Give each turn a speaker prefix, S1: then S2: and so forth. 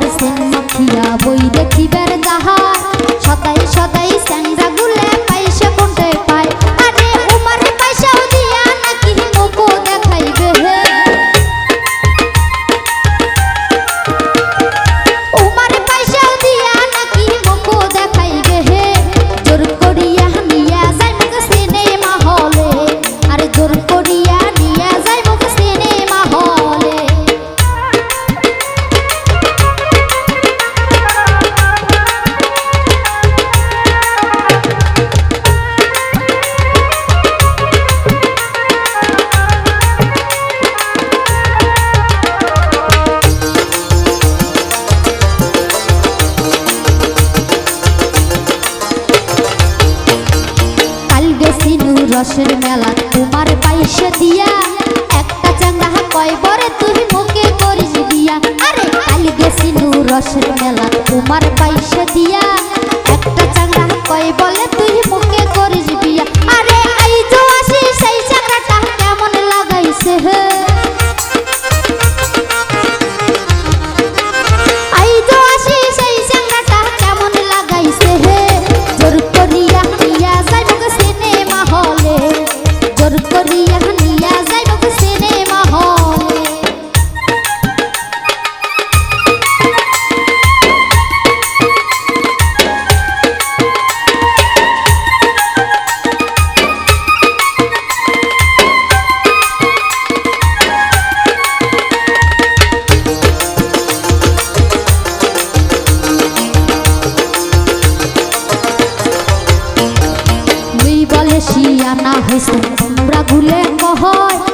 S1: আর সেন মাখিয়া বই দেখিবার যাহা। সদাই সদাই স্যান্ড রসের মেলা, তোমার পাইসে দিয়া। একটা চাঙ্গা কয় বরে তুমি মুখে করিস দিয়া। আরে কাল গেছিনু রসের মেলা না হয়েছে তোমরা গুলে কহয়